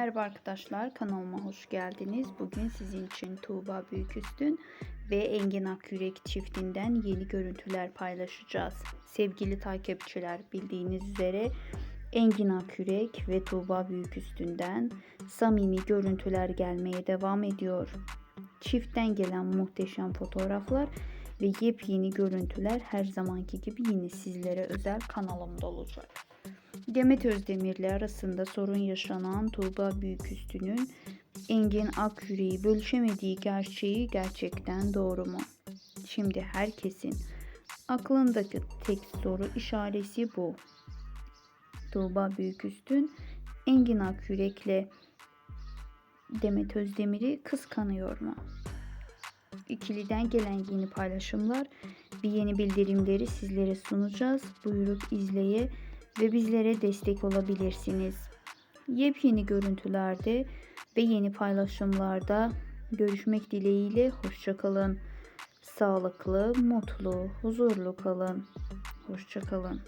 Merhaba arkadaşlar kanalıma hoş geldiniz. Bugün sizin için Tuğba Büyüküstün ve Engin Akyürek çiftinden yeni görüntüler paylaşacağız. Sevgili takipçiler bildiğiniz üzere Engin Akyürek ve Tuğba Büyüküstün'den samimi görüntüler gelmeye devam ediyor. Çiftten gelen muhteşem fotoğraflar ve yepyeni görüntüler her zamanki gibi yine sizlere özel kanalımda olacak. Demet Özdemir'le arasında sorun yaşanan Tuğba Büyüküstü'nün Engin Akyüreği bölüşemediği gerçeği gerçekten doğru mu? Şimdi herkesin aklındaki tek soru işareti bu. Tuğba Büyüküstün Engin Akyürek'le Demet Özdemir'i kıskanıyor mu? İkiliden gelen yeni paylaşımlar ve yeni bildirimleri sizlere sunacağız. Buyurup izleye ve bizlere destek olabilirsiniz. Yepyeni görüntülerde ve yeni paylaşımlarda görüşmek dileğiyle hoşçakalın. Sağlıklı, mutlu, huzurlu kalın. Hoşçakalın.